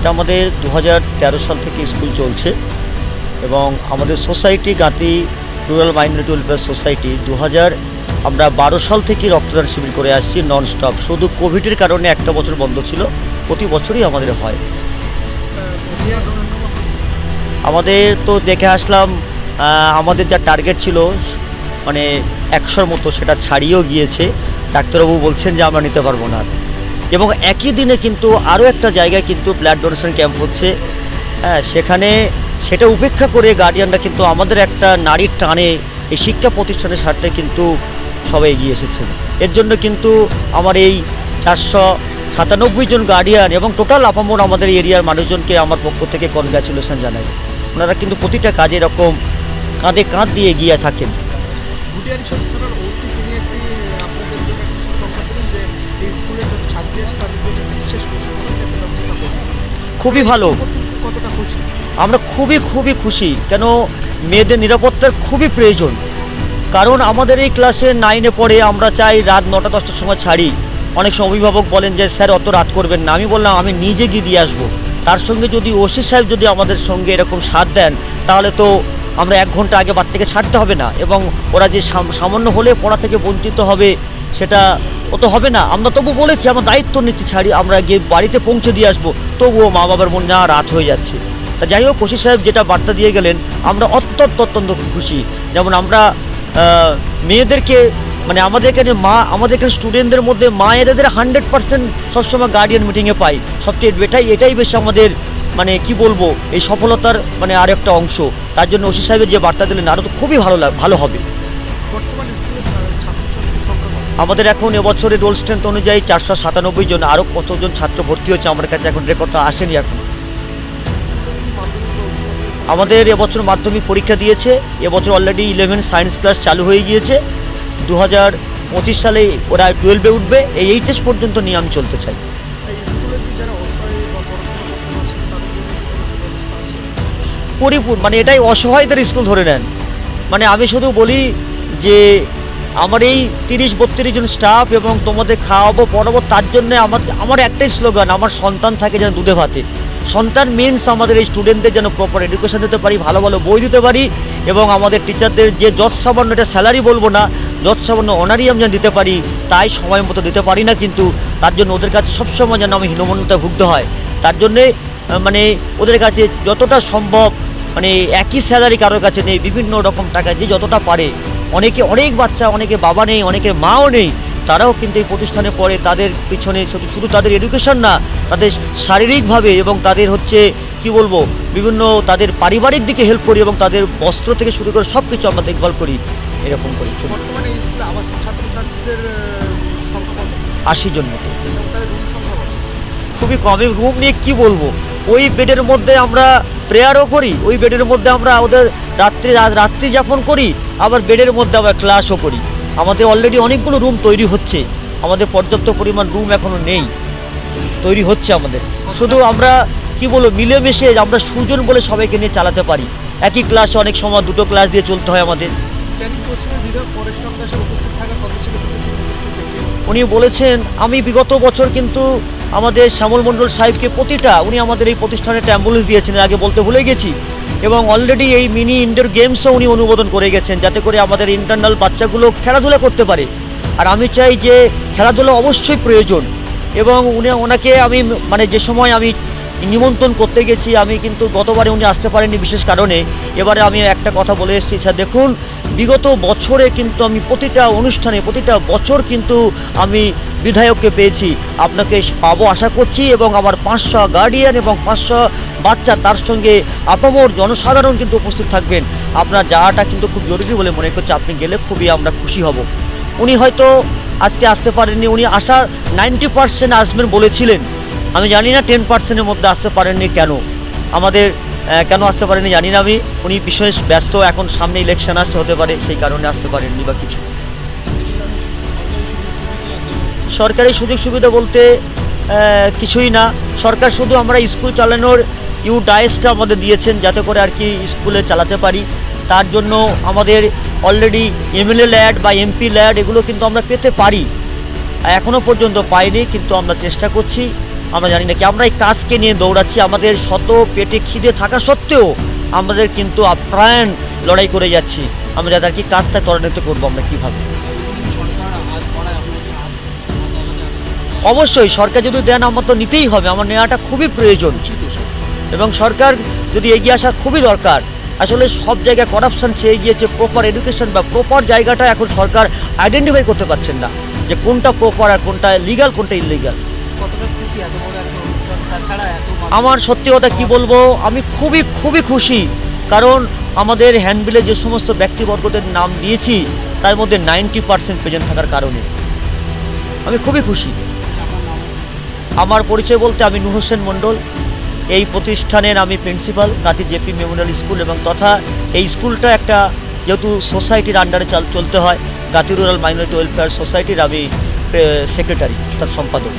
এটা আমাদের দু হাজার তেরো সাল থেকে স্কুল চলছে এবং আমাদের society Gati rural minority welfare society দু হাজার আমরা বারো সাল থেকে রক্তদান শিবির করে আসছি নন স্টপ শুধু কোভিডের কারণে একটা বছর বন্ধ ছিল, প্রতি বছরই আমাদের হয়। আমাদের তো দেখে আসলাম আমাদের যা টার্গেট ছিল মানে একশোর মতো সেটা ছাড়িয়েও গিয়েছে। ডাক্তারবাবু বলছেন যে আমরা নিতে পারব না। এবং একই দিনে কিন্তু আরও একটা জায়গায় কিন্তু ব্লাড ডোনেশন ক্যাম্প হচ্ছে। হ্যাঁ সেখানে সেটা উপেক্ষা করে গার্ডিয়ানরা কিন্তু আমাদের একটা নারীর টানে এই শিক্ষা প্রতিষ্ঠানের স্বার্থে কিন্তু সবাই এগিয়ে এসেছে এর জন্য কিন্তু আমার এই চারশো সাতানব্বই জন গার্ডিয়ান এবং টোটাল আপামর আমাদের এরিয়ার মানুষজনকে আমার পক্ষ থেকে কনগ্রাচুলেশন জানাই। ওনারা কিন্তু প্রতিটা কাজে এরকম কাঁধে কাঁধ দিয়ে এগিয়ে থাকেন। খুবই ভালো। আমরা খুবই খুবই খুশি কেন মেয়েদের নিরাপত্তার খুবই প্রয়োজন। কারণ আমাদের এই ক্লাসে নাইনে পড়ে আমরা চাই রাত নটা দশটার সময় ছাড়ি। অনেক সময় অভিভাবক বলেন যে স্যার অত রাত করবেন না। আমি বললাম আমি নিজে গিয়ে দিয়ে আসব। তার সঙ্গে যদি ওসি সাহেব যদি আমাদের সঙ্গে এরকম সাথ দেন তাহলে তো আমরা এক ঘণ্টা আগে বাচ্চাকে ছাড়তে হবে না। এবং ওরা যে সাম- সামান্য হলে পড়া থেকে বঞ্চিত হবে সেটা ও তো হবে না, আমরা তবু বলেছি, আমরা দায়িত্ব নিচ্ছি ছাড়ি আমরা গিয়ে বাড়িতে পৌঁছে দিয়ে আসব। তবুও মা বাবার মন না, রাত হয়ে যাচ্ছে। তা যাই হোক, ওসি সাহেব যেটা বার্তা দিয়ে গেলেন, আমরা অত্যন্ত অত্যন্ত খুশি। যেমন আমরা মেয়েদেরকে মানে আমাদের এখানে মা, আমাদের এখানে স্টুডেন্টদের মধ্যে মা এদের হান্ড্রেড পার্সেন্ট সবসময় গার্ডিয়ান মিটিংয়ে পাই। সবচেয়ে এটাই এটাই বেশি আমাদের মানে কি বলব, এই সফলতার মানে আর একটা অংশ। তার জন্য ওসি সাহেবের যে বার্তা দিলেন আরও তো খুবই ভালো ভালো হবে। বর্তমানে আমাদের এখন এবছরে রোল স্ট্রেন্থ অনুযায়ী চারশো সাতানব্বই জন আরও কতজন ছাত্র ভর্তি হচ্ছে আমার কাছে এখন রেকর্ডটা আসেনি এখন। আমাদের এবছর মাধ্যমিক পরীক্ষা দিয়েছে, এবছর অলরেডি ইলেভেন সায়েন্স ক্লাস চালু হয়ে গিয়েছে। দু হাজার পঁচিশ সালে ওরা টুয়েলভে উঠবে, এই এইচএস পর্যন্ত নিয়ে আমি চলতে চাই। পরিপূর্ণ মানে এটাই অসহায়দের স্কুল ধরে নেন। মানে আমি শুধু বলি যে আমার এই তিরিশ, বত্রিশ জন স্টাফ এবং তোমাদের খাওয়াবো, পড়াবো, তার জন্য আমার আমার একটাই স্লোগান আমার সন্তান থাকে যেন দুধে ভাতে। সন্তান মিনস আমাদের এই স্টুডেন্টদের যেন প্রপার এডুকেশন দিতে পারি, ভালো ভালো বই দিতে পারি এবং আমাদের টিচারদের যে যৎ সামান্য এটা স্যালারি বলব না যৎ সামান্য অনারিয়াম যেন দিতে পারি, তাই সময় মতো দিতে পারি না কিন্তু তার জন্য ওদের কাছে সবসময় যেন আমি হীনমন্যতা ভুগতে হয়। তার জন্যে মানে ওদের কাছে যতটা সম্ভব মানে একই স্যালারি কারোর কাছে নেই, বিভিন্ন রকম টাকা যে যতটা পারে অনেকে অনেক বাচ্চা অনেকে বাবা নেই অনেকের মাও নেই। তারাও কিন্তু এই প্রতিষ্ঠানে পড়ে তাদের পিছনে শুধু শুধু তাদের এডুকেশন না তাদের শারীরিকভাবে এবং তাদের হচ্ছে কি বলব বিভিন্ন তাদের পারিবারিক দিকে হেল্প করি এবং তাদের বস্ত্র থেকে শুরু করে সব কিছু আমরা দেখভাল করি এরকম করি। বর্তমানে ছাত্রছাত্রীদের আশি জন মতো। খুবই কম। রুম নিয়ে কি বলব ওই বেডের মধ্যে আমরা প্রেয়ারও করি ওই বেডের মধ্যে আমরা ওদের রাত্রি রাত্রি যাপন করি, আবার বেডের মধ্যে আবার ক্লাসও করি। আমাদের অলরেডি অনেকগুলো রুম তৈরি হচ্ছে। আমাদের পর্যাপ্ত পরিমাণ রুম এখনও নেই। তৈরি হচ্ছে আমাদের। শুধু আমরা, কি বলব, মিলেমিশে আমরা সুজন বলে সবাইকে নিয়ে চালাতে পারি। একই ক্লাসে অনেক সময় দুটো ক্লাস দিয়ে চলতে হয় আমাদের। উনি বলেছেন, আমি বিগত বছর কিন্তু আমাদের শ্যামল মণ্ডল সাহেবকে প্রতিটা, উনি আমাদের এই প্রতিষ্ঠানে একটা অ্যাম্বুলেন্স দিয়েছেন আগে বলতে ভুলে গেছি। এবং অলরেডি এই মিনি ইন্ডোর গেমসও উনি অনুমোদন করে গেছেন, যাতে করে আমাদের ইন্টারনাল বাচ্চাগুলো খেলাধুলা করতে পারে। আর আমি চাই যে খেলাধুলা অবশ্যই প্রয়োজন। এবং উনি, ওনাকে আমি মানে যে সময় আমি নিমন্ত্রণ করতে গেছি। আমি কিন্তু গতবারে উনি আসতে পারেননি বিশেষ কারণে। এবারে আমি একটা কথা বলে এসেছি, স্যার, দেখুন, বিগত বছরে কিন্তু আমি প্রতিটা অনুষ্ঠানে, প্রতিটা বছর কিন্তু আমি বিধায়ককে পেয়েছি। আপনাকে পাবো আশা করছি এবং আমার পাঁচশো গার্ডিয়ান এবং পাঁচশো বাচ্চা, তার সঙ্গে আপামর জনসাধারণ কিন্তু উপস্থিত থাকবেন। আপনার যাওয়াটা কিন্তু খুব জরুরি বলে মনে করছি। আপনি গেলে খুবই আমরা খুশি হব। উনি হয়তো আজকে আসতে পারেননি, উনি আসার নাইনটি পার্সেন্ট আসবেন বলেছিলেন। আমি জানি না টেন পার্সেন্টের মধ্যে আসতে পারেননি কেন। আমাদের কেন আসতে পারেননি জানি না আমি। উনি বিশেষ ব্যস্ত, এখন সামনে ইলেকশন আসতে হতে পারে, সেই কারণে আসতে পারেননি বা কিছু। সরকারি সুযোগ সুবিধা বলতে কিছুই না। সরকার শুধু আমরা স্কুল চালানোর ইউ ডায়েসটা আমাদের দিয়েছেন, যাতে করে আর কি স্কুলে চালাতে পারি। তার জন্য আমাদের অলরেডি এমএলএ ল্যাড বা এমপি ল্যাড এগুলো কিন্তু আমরা পেতে পারি। এখনও পর্যন্ত পাইনি, কিন্তু আমরা চেষ্টা করছি। আমরা জানি না কি। আমরা এই কাজকে নিয়ে দৌড়াচ্ছি। আমাদের শত পেটে খিদে থাকা সত্ত্বেও আমাদের কিন্তু আপ্রাণ লড়াই করে যাচ্ছি। আমরা যাদের কি কাজটা ত্বরান্বিত করব আমরা কীভাবে? অবশ্যই সরকার যদি দেন আমার তো নিতেই হবে। আমার নেওয়াটা খুবই প্রয়োজন। এবং সরকার যদি এগিয়ে আসা খুবই দরকার। আসলে সব জায়গায় করাপশন ছেয়ে গিয়েছে। প্রপার এডুকেশন বা প্রপার জায়গাটা এখন সরকার আইডেন্টিফাই করতে পারছেন না। যে কোনটা প্রপার আর কোনটা লিগাল কোনটা ইলিগাল আমার সত্যি কথা কি বলব? আমি খুবই খুবই খুশি। কারণ আমাদের হ্যান্ডবিলে যে সমস্ত ব্যক্তিবর্গদের নাম দিয়েছি, তার মধ্যে নাইনটি পার্সেন্ট প্রেজেন্ট থাকার কারণে। আমি খুবই খুশি। আমার পরিচয় বলতে আমি নুর হোসেন মণ্ডল। এই প্রতিষ্ঠানের আমি principal Gati JP memorial school এবং তথা এই স্কুলটা একটা যেহেতু সোসাইটির আন্ডারে চাল, চলতে হয় গাতি রুরাল মাইনরিটি ওয়েলফেয়ার সোসাইটির আমি সেক্রেটারি তার সম্পাদক।